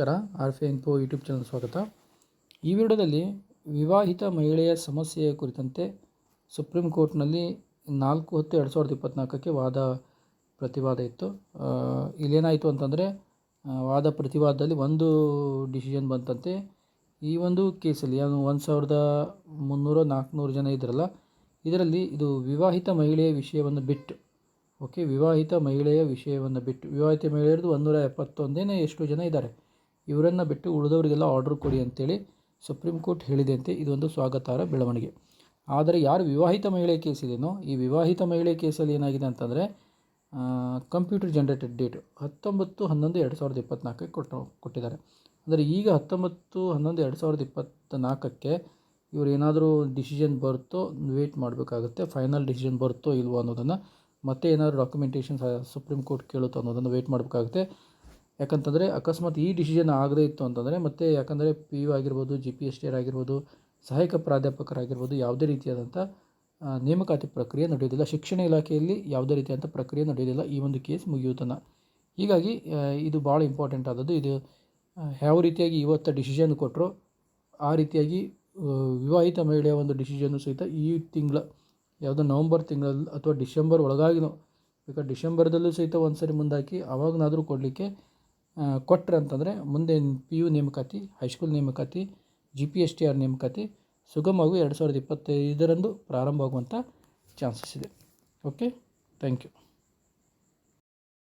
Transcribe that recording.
ನಮಸ್ಕಾರ R F info YouTube channel ಸ್ವಾಗತ. ಈ ವಿಡಿಯೋದಲ್ಲಿ ವಿವಾಹಿತ ಮಹಿಳೆಯ ಸಮಸ್ಯೆಯ ಕುರಿತಂತೆ ಸುಪ್ರೀಂ ಕೋರ್ಟ್ನಲ್ಲಿ ನಾಲ್ಕು ಹತ್ತು ಎರಡು ಸಾವಿರದ ಇಪ್ಪತ್ತ್ನಾಲ್ಕಕ್ಕೆ ವಾದ ಪ್ರತಿವಾದ ಇತ್ತು. ಇಲ್ಲೇನಾಯಿತು ಅಂತಂದರೆ ವಾದ ಪ್ರತಿವಾದದಲ್ಲಿ ಒಂದು ಡಿಸಿಷನ್ ಬಂತಂತೆ. ಈ ಒಂದು ಕೇಸಲ್ಲಿ ಏನು ಒಂದು ಸಾವಿರದ ಮುನ್ನೂರು, ನಾಲ್ಕುನೂರು ಜನ ಇದ್ರಲ್ಲ, ಇದರಲ್ಲಿ ಇದು ವಿವಾಹಿತ ಮಹಿಳೆಯ ವಿಷಯವನ್ನು ಬಿಟ್ಟು, ಓಕೆ, ವಿವಾಹಿತ ಮಹಿಳೆಯ ವಿಷಯವನ್ನು ಬಿಟ್ಟು, ವಿವಾಹಿತ ಮಹಿಳೆಯರದು ಒಂದೂರ ಎಪ್ಪತ್ತೊಂದೇನೆ ಎಷ್ಟು ಜನ ಇದ್ದಾರೆ? ಇವರನ್ನು ಬಿಟ್ಟು ಉಳಿದವರಿಗೆಲ್ಲ ಆರ್ಡರ್ ಕೊಡಿ ಅಂತೇಳಿ ಸುಪ್ರೀಂ ಕೋರ್ಟ್ ಹೇಳಿದೆ ಅಂತೆ ಇದೊಂದು ಸ್ವಾಗತಾರ್ಹ ಬೆಳವಣಿಗೆ. ಆದರೆ ಯಾರು ವಿವಾಹಿತ ಮಹಿಳೆ ಕೇಸ್ ಇದೆಯೋ ಈ ವಿವಾಹಿತ ಮಹಿಳೆ ಕೇಸಲ್ಲಿ ಏನಾಗಿದೆ ಅಂತಂದರೆ ಕಂಪ್ಯೂಟರ್ ಜನರೇಟೆಡ್ ಡೇಟ್ ಹತ್ತೊಂಬತ್ತು ಹನ್ನೊಂದು ಎರಡು ಸಾವಿರದ ಇಪ್ಪತ್ತ್ನಾಲ್ಕಕ್ಕೆ ಕೊಟ್ಟು ಕೊಟ್ಟಿದ್ದಾರೆ. ಅಂದರೆ ಈಗ ಹತ್ತೊಂಬತ್ತು ಹನ್ನೊಂದು ಎರಡು ಸಾವಿರದ ಇಪ್ಪತ್ತ ನಾಲ್ಕಕ್ಕೆ ಇವ್ರು ಏನಾದರೂ ಡಿಸಿಷನ್ ಬರುತ್ತೋ ವೇಟ್ ಮಾಡಬೇಕಾಗುತ್ತೆ. ಫೈನಲ್ ಡಿಸಿಷನ್ ಬರುತ್ತೋ ಇಲ್ವೋ ಅನ್ನೋದನ್ನು ಮತ್ತೆ ಏನಾದರೂ ಡಾಕ್ಯುಮೆಂಟೇಷನ್ ಸುಪ್ರೀಂ ಕೋರ್ಟ್ ಕೇಳುತ್ತೋ ಅನ್ನೋದನ್ನು ವೇಟ್ ಮಾಡಬೇಕಾಗುತ್ತೆ. ಯಾಕಂತಂದರೆ ಅಕಸ್ಮಾತ್ ಈ ಡಿಸಿಷನ್ ಆಗದೇ ಇತ್ತು ಅಂತಂದರೆ ಮತ್ತೆ ಯಾಕಂದರೆ ಪಿ ಯು ಆಗಿರ್ಬೋದು G P S T R ಆಗಿರ್ಬೋದು, ಸಹಾಯಕ ಪ್ರಾಧ್ಯಾಪಕರಾಗಿರ್ಬೋದು ಯಾವುದೇ ರೀತಿಯಾದಂಥ ನೇಮಕಾತಿ ಪ್ರಕ್ರಿಯೆ ನಡೆಯೋದಿಲ್ಲ ಶಿಕ್ಷಣ ಇಲಾಖೆಯಲ್ಲಿ ಯಾವುದೇ ರೀತಿಯಾದಂಥ ಪ್ರಕ್ರಿಯೆ ನಡೆಯೋದಿಲ್ಲ ಈ ಒಂದು ಕೇಸ್ ಮುಗಿಯುತ್ತನ ಹೀಗಾಗಿ ಇದು ಭಾಳ ಇಂಪಾರ್ಟೆಂಟ್ ಆದದ್ದು. ಇದು ಯಾವ ರೀತಿಯಾಗಿ ಇವತ್ತು ಡಿಸಿಷನ್ ಕೊಟ್ಟರು ಆ ರೀತಿಯಾಗಿ ವಿವಾಹಿತ ಮಹಿಳೆಯ ಒಂದು ಡಿಸಿಷನ್ನು ಸಹಿತ ಈ ತಿಂಗಳ, ಯಾವುದೋ ನವಂಬರ್ ತಿಂಗಳಲ್ಲಿ ಅಥವಾ ಡಿಸೆಂಬರ್ ಒಳಗಾಗಿನೂ, ಬೇಕಾದ್ರೆ ಡಿಸೆಂಬರ್ದಲ್ಲೂ ಸಹಿತ ಒಂದು ಸರಿ ಮುಂದಾಕಿ, ಅವಾಗನಾದರೂ ಕೊಡಲಿಕ್ಕೆ ಕೊಟ್ಟರೆ ಅಂತಂದರೆ ಮುಂದೆ ಪಿ ಯು ನೇಮಕಾತಿ ಹೈಸ್ಕೂಲ್ ನೇಮಕಾತಿ G P S T R ನೇಮಕಾತಿ ಸುಗಮವಾಗಿ ಎರಡು ಸಾವಿರದ ಇಪ್ಪತ್ತೈದರಂದು ಪ್ರಾರಂಭವಾಗುವಂಥ ಚಾನ್ಸಸ್ ಇದೆ. Okay thank you